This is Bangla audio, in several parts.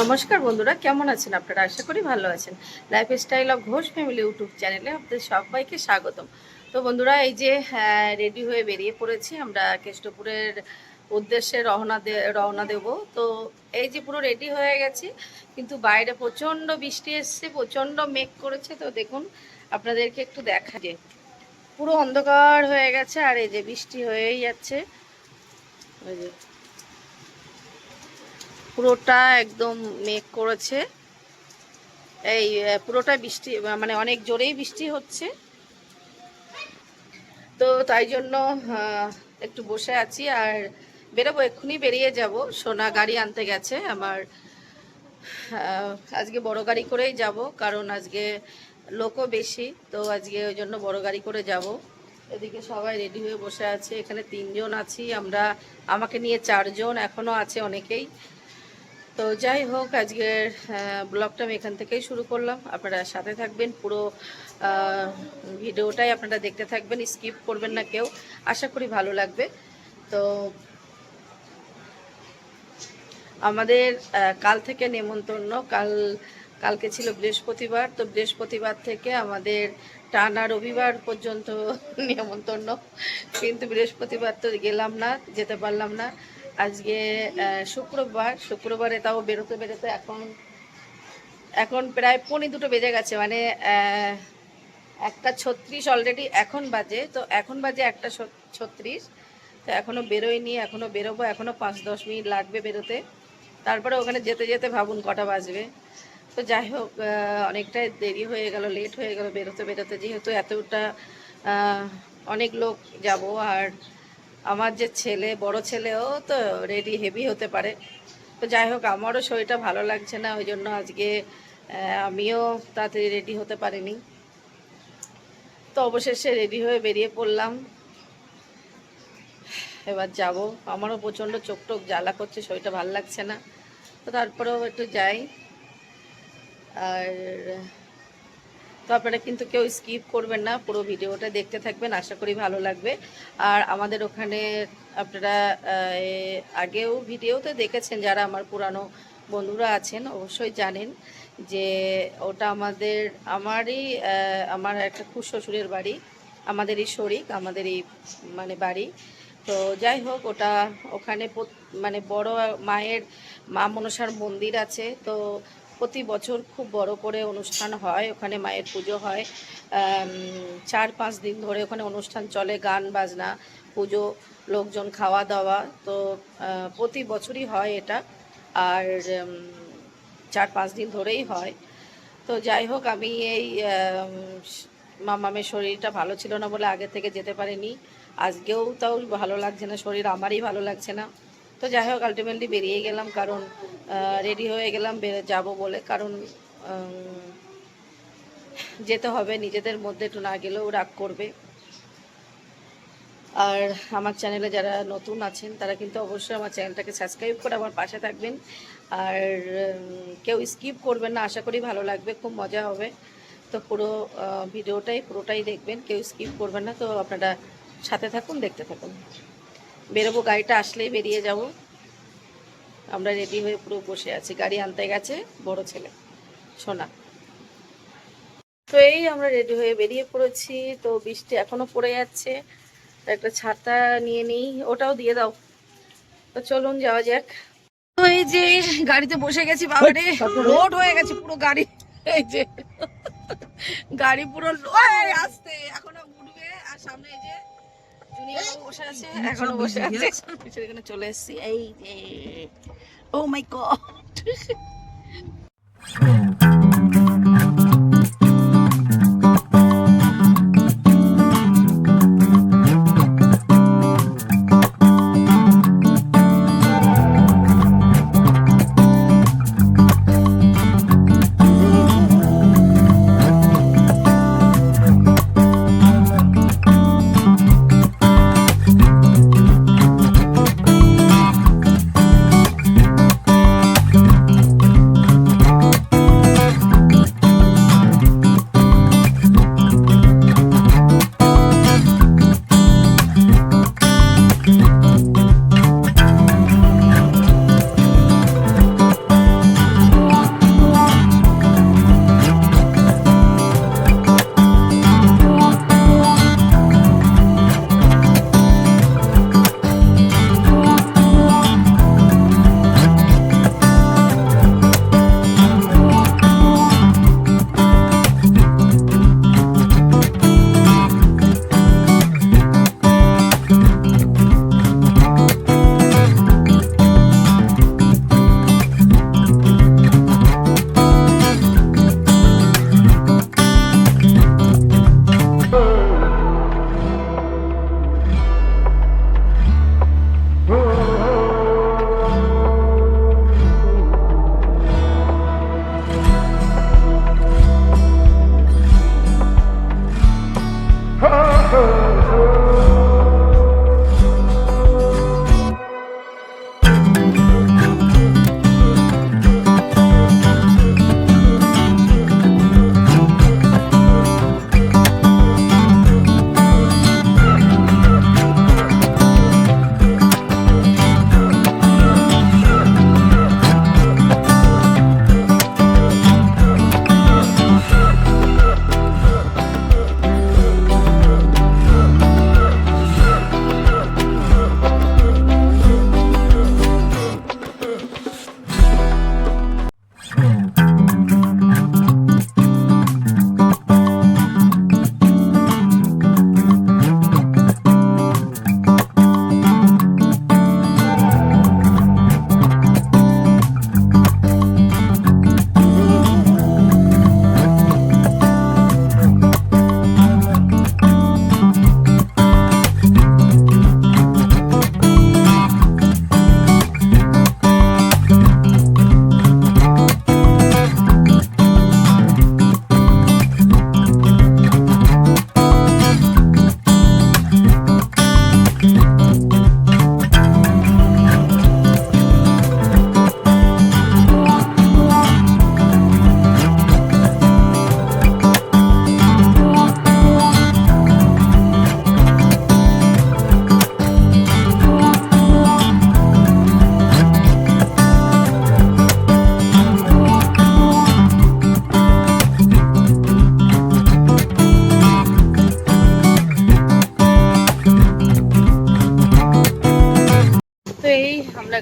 নমস্কার বন্ধুরা, কেমন আছেন আপনারা? আশা করি ভালো আছেন। Lifestyle of Ghosh family YouTube চ্যানেলে আপনাদের সবাইকে স্বাগতম। তো বন্ধুরা, এই যে রেডি হয়ে বেরিয়ে পড়েছি, আমরা কেষ্টপুরের উদ্দেশ্যে রওনা দে, রওনা দেব। তো এই যে পুরো রেডি হয়ে গেছি, কিন্তু বাইরে প্রচণ্ড বৃষ্টি এসছে, প্রচণ্ড মেঘ করেছে। তো দেখুন, আপনাদেরকে একটু দেখা যে পুরো অন্ধকার হয়ে গেছে, আর এই যে বৃষ্টি হয়েই যাচ্ছে। ওই পুরোটা একদম মেঘ করেছে। এই পুরোটা বৃষ্টি মানে অনেক জোরেই বৃষ্টি হচ্ছে। তো তাই জন্য একটু বসে আছি আর বেরোবো, এক্ষুনি বেরিয়ে যাব। সোনা গাড়ি আনতে গেছে, আমার আজকে বড় গাড়ি করেই যাব, কারণ আজকে লোকও বেশি, তো আজকে ওই জন্য বড় গাড়ি করে যাব। এদিকে সবাই রেডি হয়ে বসে আছে, এখানে তিনজন আছি, আমরা, আমাকে নিয়ে চারজন এখনও আছে অনেকেই। তো যাই হোক, আজকের ব্লগটা আমি এখান থেকেই শুরু করলাম। আপনারা সাথে থাকবেন, পুরো ভিডিওটাই আপনারা দেখতে থাকবেন, স্কিপ করবেন না কেউ। আশা করি ভালো লাগবে। তো আমাদের কাল থেকে নেমন্তন্ন, কাল, কালকে ছিল বৃহস্পতিবার। তো বৃহস্পতিবার থেকে আমাদের টানা রবিবার পর্যন্ত নেমন্তন্ন। কিন্তু বৃহস্পতিবার তো গেলাম না, যেতে পারলাম না। আজকে শুক্রবার। শুক্রবারে তাও বেরোতে বেরোতে এখন এখন প্রায় পৌনে দুটো বেজে গেছে। মানে একটা ছত্রিশ অলরেডি এখন বাজে। তো এখন বাজে একটা ছত্রিশ। তো এখনও বেরোয়নি এখনও বেরোবো এখনও পাঁচ দশ মিনিট লাগবে বেরোতে। তারপরে ওখানে যেতে যেতে ভাবুন কটা বাজবে। তো যাই হোক অনেকটাই দেরি হয়ে গেল লেট হয়ে গেল বেরোতে বেরোতে। যেহেতু এতটা অনেক লোক যাব আর আমার যে ছেলে, বড় ছেলেও তো রেডি হেভি হতে পারে। তো যাই হোক, আমারও শরীরটা ভালো লাগছে না, ওই জন্য আজকে আমিও তাড়াতাড়ি রেডি হতে পারিনি। তো অবশেষে রেডি হয়ে বেরিয়ে পড়লাম। এবার যাব। আমারও প্রচণ্ড চোখ টোক জ্বালা করছে, শরীরটা ভালো লাগছে না। তো তারপরেও একটু যাই। আর তো আপনারা কিন্তু কেউ স্কিপ করবেন না, পুরো ভিডিওটা দেখতে থাকবেন, আশা করি ভালো লাগবে। আর আমাদের ওখানে আপনারা আগেও ভিডিওতে দেখেছেন, যারা আমার পুরানো বন্ধুরা আছেন, অবশ্যই জানেন যে ওটা আমাদের, আমারই আমার একটা খুব শ্বশুরের বাড়ি, আমাদেরই শরিক, আমাদেরই মানে বাড়ি। তো যাই হোক, ওটা ওখানে মানে বড় মায়ের, মা মনসার মন্দির আছে, তো প্রতি বছর খুব বড় করে অনুষ্ঠান হয়, ওখানে মায়ের পুজো হয়। চার পাঁচ দিন ধরে ওখানে অনুষ্ঠান চলে, গান, বাজনা, পুজো, লোকজন খাওয়া দাওয়া। তো প্রতি বছরই হয় এটা। আর চার পাঁচ দিন ধরেই হয়। তো যাই হোক, আমি এই মামামের শরীরটা ভালো ছিল না বলে আগে থেকে যেতে পারিনি। আজকেও তাও ভালো লাগছে না, শরীর আমারই ভালো লাগছে না। তো যাই হোক আলটিমেটলি বেরিয়ে গেলাম কারণ রেডি হয়ে গেলাম যাব বলে। কারণ যেতে হবে, নিজেদের মধ্যে একটু না গেলেও রাগ করবে। আর আমার চ্যানেলে যারা নতুন আছেন, তারা কিন্তু অবশ্যই আমার চ্যানেলটাকে সাবস্ক্রাইব করে আমার পাশে থাকবেন। আর কেউ স্কিপ করবেন না, আশা করি ভালো লাগবে, খুব মজা হবে। তো পুরো ভিডিওটাই, পুরোটাই দেখবেন, কেউ স্কিপ করবেন না। তো আপনারা সাথে থাকুন, দেখতে থাকুন। বেরোবো গাড়িটা আসলেই বেরিয়ে যাব। আমরা রেডি হয়ে পুরো বসে আছি। গাড়ি আনতে গেছে বড় ছেলে সোনা। তো এই আমরা রেডি হয়ে বেরিয়ে পড়েছি। তো বৃষ্টি এখনও পড়ে যাচ্ছে একটা ছাতা নিয়ে নিই। ওটাও দিয়ে দাও। তো চলুন যাওয়া যাক। তো এই যে গাড়িতে বসে গেছি বাবারে লোড হয়ে গেছে পুরো গাড়ি। এই যে গাড়ি পুরো আসতে এখনও উঠবে আর সামনে এই যে জুনিয়র বাবু বসে আছে এখনও বসে আছে। এখানে চলে এসেছি এই ও মাই গড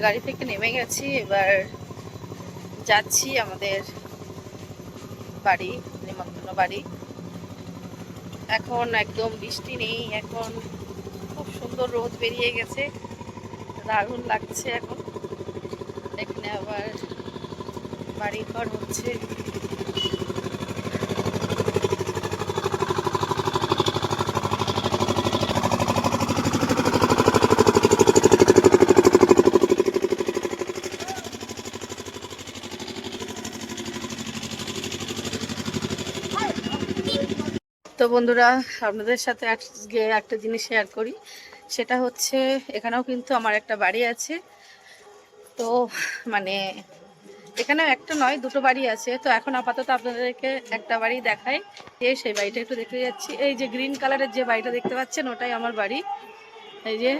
গাড়ি থেকে নেমে গেছি, এবার যাচ্ছি আমাদের বাড়ি, নিমন্ত্রণ বাড়ি। এখন একদম বৃষ্টি নেই, এখন খুব সুন্দর রোদ বেরিয়ে গেছে, দারুণ লাগছে এখন। এখানে আবার বাড়ি ঘর হচ্ছে। বন্ধুরা, আপনাদের সাথে আজকে একটা জিনিস শেয়ার করি। সেটা হচ্ছে, এখানেও কিন্তু আমার একটা বাড়ি আছে। তো মানে এখানে একটা নয়, দুটো বাড়ি আছে। তো এখন আপাতত আপনাদেরকে একটা বাড়ি দেখাই। যে সেই বাড়িটা একটু দেখতে যাচ্ছি। এই যে গ্রিন কালারের যে বাড়িটা দেখতে পাচ্ছেন, ওটাই আমার বাড়ি। এই যে,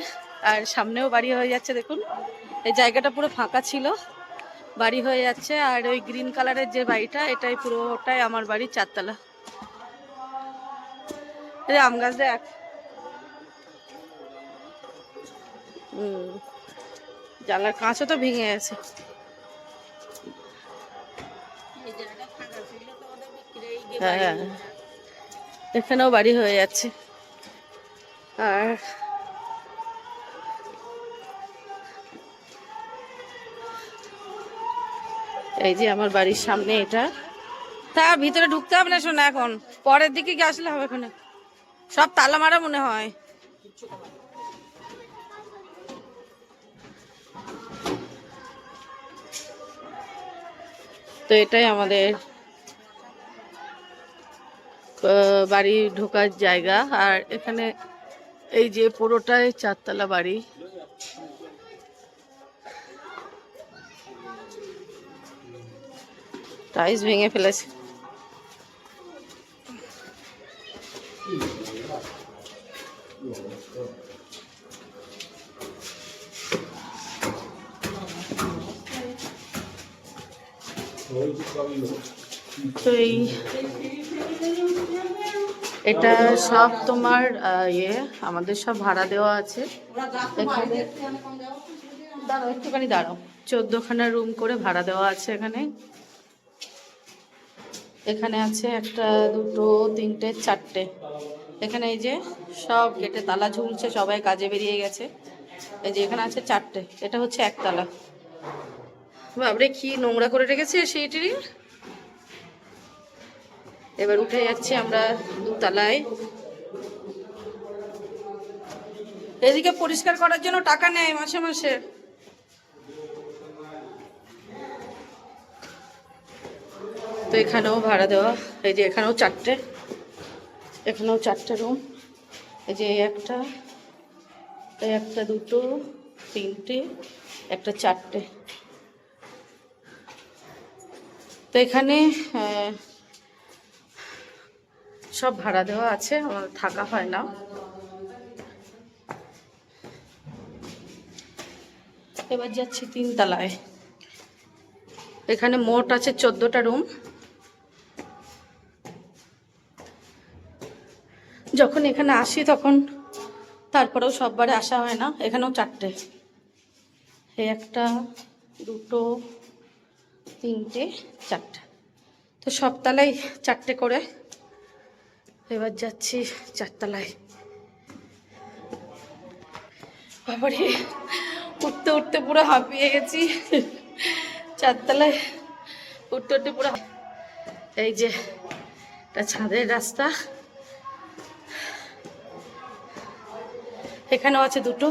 আর সামনেও বাড়ি হয়ে যাচ্ছে, দেখুন। এই জায়গাটা পুরো ফাঁকা ছিল। বাড়ি হয়ে যাচ্ছে, আর ওই গ্রিন কালারের যে বাড়িটা, এটাই পুরোটাই আমার বাড়ি চারতলা। এই আম গাছ দেখ। হুম। জানলার কাঁচও তো ভেঙে গেছে। হ্যাঁ এখানেও বাড়ি হয়ে যাচ্ছে। আর এই যে আমার বাড়ির সামনে এটা। তা ভিতরে ঢুকতে হবে না শোনা এখন। পরের দিকে কি আসলে হবে ওখানে সব তালা মারা মনে হয়। তো এটাই আমাদের বাড়ি ঢোকার জায়গা। আর এখানে এই যে পুরোটাই চারতলা বাড়ি। টাইস ভেঙে ফেলেছে। তো এই এটা সব তোমার ইয়ে আমাদের সব ভাড়া দেওয়া আছে। দাঁড়াও, একটুখানি দাঁড়াও। চোদ্দখানা রুম করে ভাড়া দেওয়া আছে এখানে। এখানে আছে একটা, দুটো, তিনটে, চারটে। এখানে এই যে সব গেটে তালা ঝুলছে, সবাই কাজে বেরিয়ে গেছে। এই যে এখানে আছে চারটে। এটা হচ্ছে একতলা। বাবরে, কি নোংরা করে রেখেছে সেই সেইটিরই এবার উঠে যাচ্ছি আমরা দুতলায়। এদিকে পরিষ্কার করার জন্য টাকা নেয় মাসে মাসে। তো এখানেও ভাড়া দেওয়া, এই যে এখানেও চারটে এখানেও চারটে রুম এই যে একটা একটা দুটো, তিনটে, একটা চারটে। তো এখানে সব ভাড়া দেওয়া আছে, আমার থাকা হয় না। এবার যাচ্ছি তিনতলায়। এখানে মোট আছে চোদ্দোটা রুম। যখন এখানে আসি তখন তারপরেও সববারে আসা হয় না, এখানেও চারটে। একটা, দুটো তিনটে, চারটে। তো সবতলায় চারটে করে। এবার যাচ্ছি চারতলায়। বাবারে, উঠতে উঠতে পুরো হাঁপিয়ে গেছি। চারতলায় উঠতে উঠতে পুরো এই যে এটা ছাদের রাস্তা। এখানেও আছে দুটো।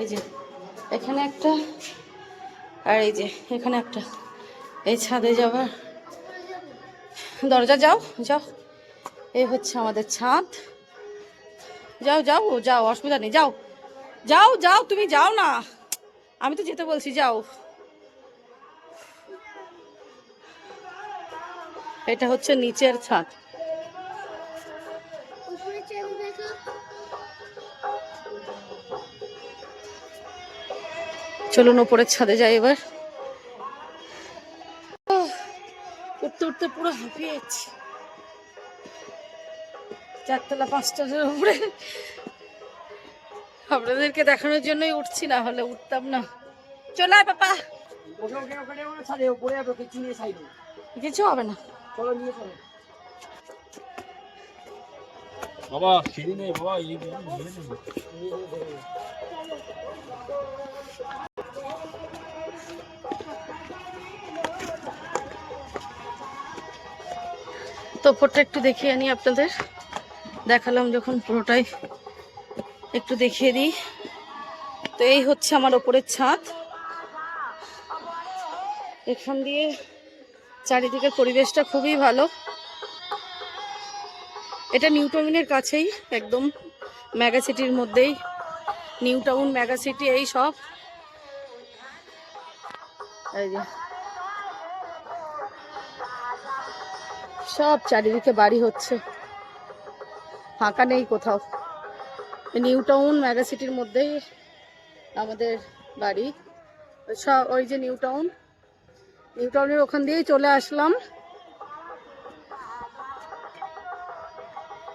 এই যে, এখানে একটা। আর এই যে, এখানে একটা। এই ছাদে যাবার দরজা যাও যাও। এই হচ্ছে আমাদের ছাদ। যাও যাও যাও, অসুবিধা নেই, যাও। যাও যাও, তুমি যাও না। আমি তো যেতে বলছি, যাও। এটা হচ্ছে নিচের ছাদ। চলুন ওপরের ছাদে যাই এবার। উঠতে উঠতে পুরো হাঁপিয়ে যাচ্ছি। চারতলা পাঁচটার উপরে। আপনাদেরকে দেখানোর জন্যই উঠছি না হলে উঠতাম না। চলে আয় পাপা। কিছু নিয়ে সাইডে কিছু হবে না। চলো নিয়ে চলো। বাবা সিঁড়ি নেই বাবা এই তো ওপরটা একটু দেখিয়ে আনি আপনাদের। দেখালাম যখন পুরোটাই। একটু দেখিয়ে দিই। তো এই হচ্ছে আমার ওপরের ছাদ। এখান দিয়ে চারিদিকের পরিবেশটা খুবই ভালো। এটা নিউ টাউনের কাছেই, একদম মেগা সিটির মধ্যেই। নিউ টাউন মেগা সিটি, এই সব। এই যে। সব চারিদিকে বাড়ি হচ্ছে। ফাঁকা নেই কোথাও। নিউ টাউন মেগা সিটির মধ্যেই আমাদের বাড়ি। সব ওই যে নিউ টাউন নিউ টাউনের ওখান দিয়েই চলে আসলাম।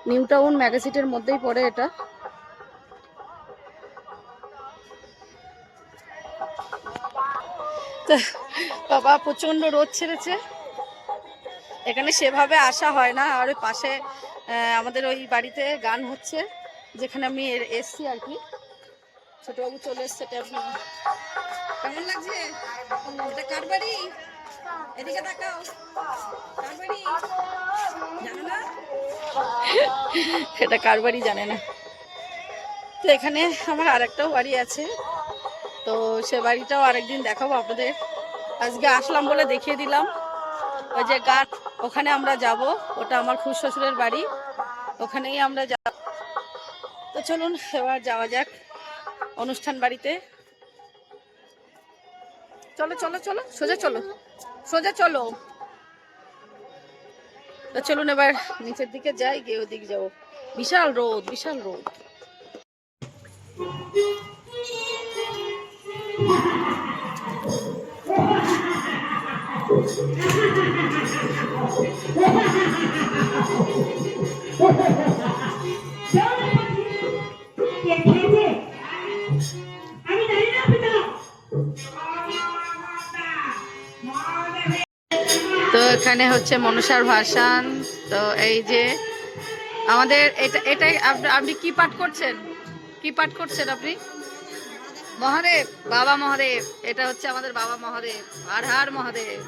নিউ টাউন মেগা সিটির মধ্যেই পড়ে এটা। বাবা প্রচণ্ড রোদ ছেড়েছে। এখানে সেভাবে আসা হয় না। আর ওই পাশে আমাদের ওই বাড়িতে গান হচ্ছে, যেখানে আমি এসছি আর কি। ছোটবাবু চলে এসছে কেমন লাগছে? এটা এটা কার বাড়ি জানে না। তো এখানে আমার আরেকটাও বাড়ি আছে। তো সে বাড়িটাও আরেকদিন দেখাবো আপনাদের। আজকে আসলাম বলে দেখিয়ে দিলাম। ওই যে গান ওখানে আমরা যাব। ওটা আমার খুশ শ্বশুরের বাড়ি। ওখানেই আমরা যাব। তো চলুন, এবার যাওয়া যাক অনুষ্ঠান বাড়িতে। চলো চলো চলো, সোজা চলো সোজা চলো। তো চলুন এবার নিচের দিকে যাই, গিয়ে ওদিকে যাব। বিশাল রোদ বিশাল রোদ। তো এখানে হচ্ছে মনসার ভাসান। তো এই যে আমাদের এটা এটাই আপ- আপনি কি পাঠ করছেন? কি পাঠ করছেন আপনি? মহাদেব, বাবা মহাদেব, এটা হচ্ছে আমাদের বাবা মহাদেব আর হার মহাদেব।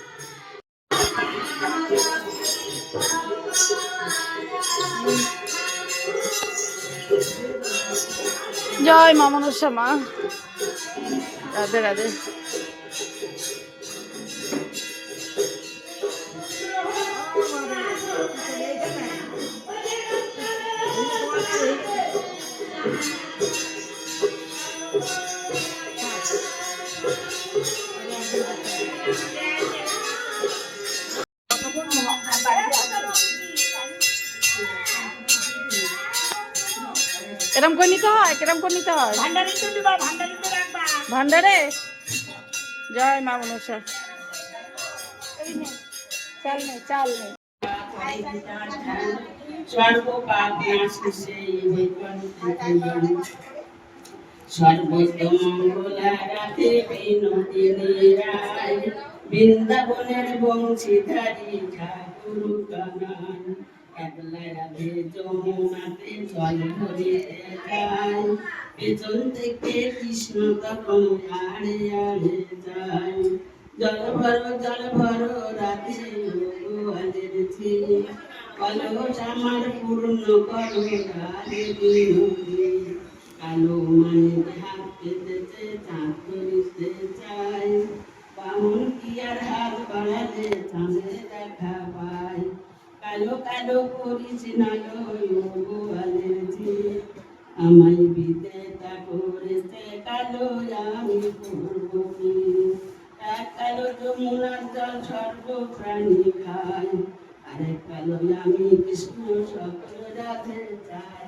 জয় মা মনসা মা। রাধে রাধে। এরম করে নিতে হয়? কিরম করে নিতে হয়? ভান্ডারি জয় মা মনসা চাল নেই চাল নেই বৃন্দাবনের বংশীধারী ঠাকুর কানাই একলা রাধে যমুনাতে জল ভরিতে যায় পেছন থেকে কৃষ্ণ তখন আড়ে যায় জল ভরো জল ভরো রাধে ঝিল কলস পূর্ণ করো রাধে বিনোদী কালো হাত পেতেছে চাঁদ চাই বামন কি আর হাত বাড়ালে চাঁদে দেখা পাই কালো কালো করিস না আমায় বিদেতা করেছে কালো আমি করব এক কালো যমুনার জল সর্ব প্রাণী খাই আরেক কালো আমি কৃষ্ণ সকল রাধে চাই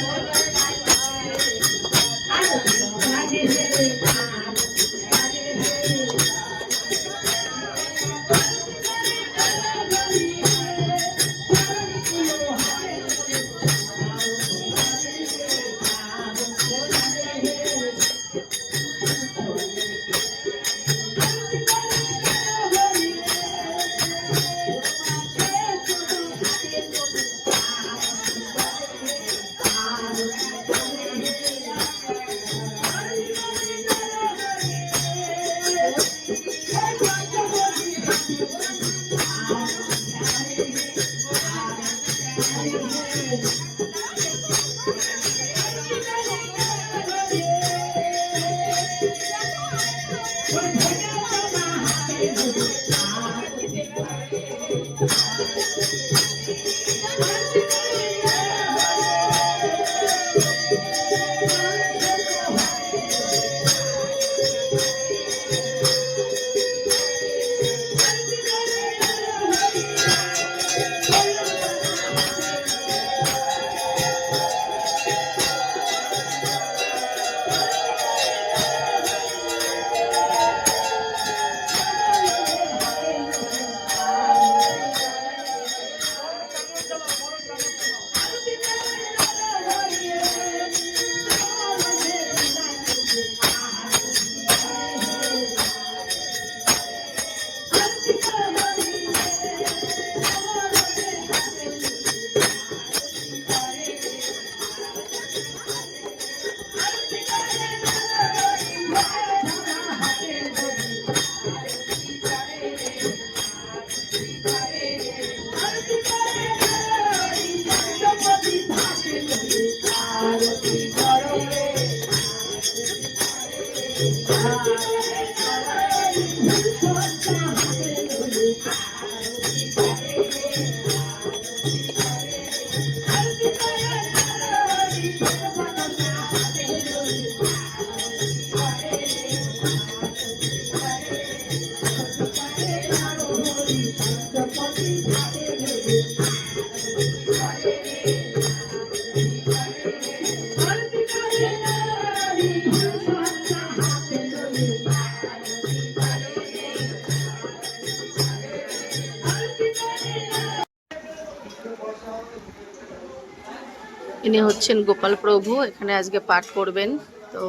তিনি হচ্ছেন গোপাল প্রভু এখানে আজকে পাঠ করবেন তো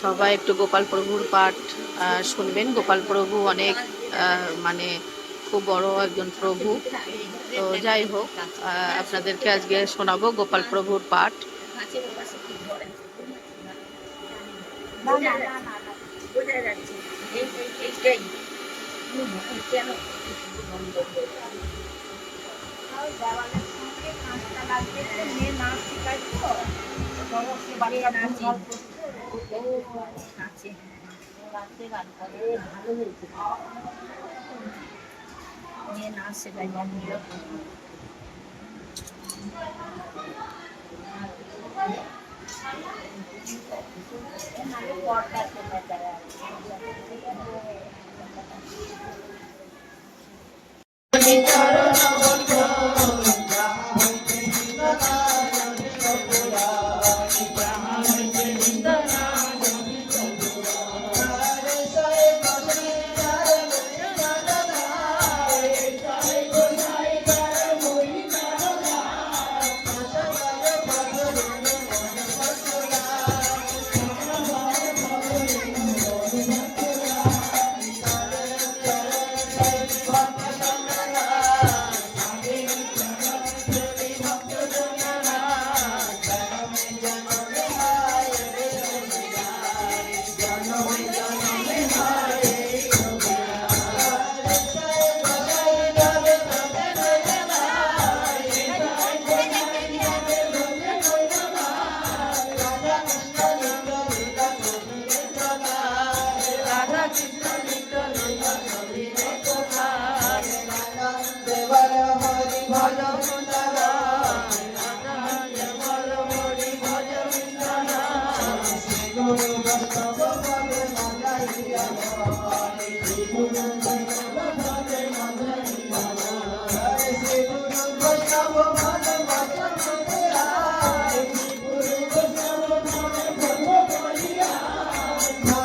সবাই একটু গোপাল প্রভুর পাঠ শুনবেন গোপাল প্রভু অনেক মানে খুব বড় একজন প্রভু তো যাই হোক আপনাদেরকে আজকে শোনাবো গোপাল প্রভুর পাঠ দেওয়ালে নাচটা লাগবে মেয়ে নাচ শেখায় তো সে বাড়িয়ে নাচি ও নাচে নাচে গান করে ভালো হয়েছে মেয়ে নাচ শেখায় গান পর্দা করতে চায় চরণ বন্ধ my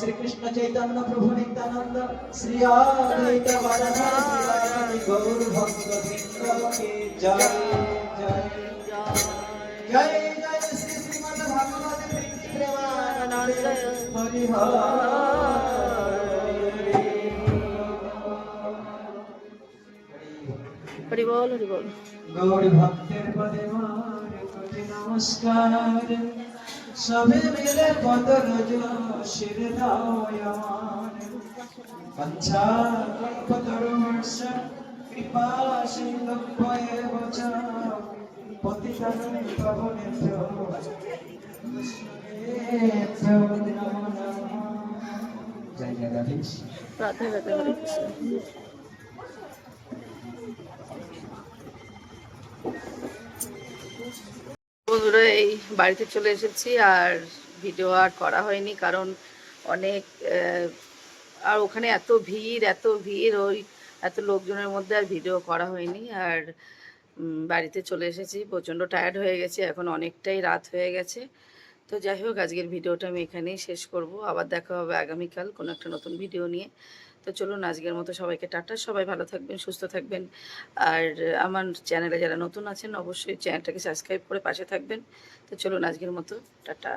শ্রীকৃষ্ণ চৈতন্য প্রভু নিত্যানন্দ শ্রী অদ্বৈত শ্রী গৌর ভক্ত জয় জয় জয় জয় হরি বল হরি বল। গৌরী ভক্তের পদে মার কোটি নমস্কার। সবে মিলে পদ কৃপা সিন্ধু ভয়ে এই বাড়িতে চলে এসেছি আর ভিডিও আর করা হয়নি কারণ অনেক আর ওখানে এত ভিড় এত ভিড়, ওই এত লোকজনের মধ্যে আর ভিডিও করা হয়নি আর বাড়িতে চলে এসেছি। প্রচণ্ড টায়ার্ড হয়ে গেছে। এখন অনেকটাই রাত হয়ে গেছে। তো যাই হোক আজকের ভিডিওটা আমি এখানেই শেষ করব। আবার দেখা হবে আগামীকাল কোনো একটা নতুন ভিডিও নিয়ে। তো চলুন, আজকের মতো সবাইকে টাটা। সবাই ভালো থাকবেন, সুস্থ থাকবেন। আর আমার চ্যানেলে যারা নতুন আছেন, অবশ্যই চ্যানেলটাকে সাবস্ক্রাইব করে পাশে থাকবেন। তো চলুন, আজকের মতো, টাটা।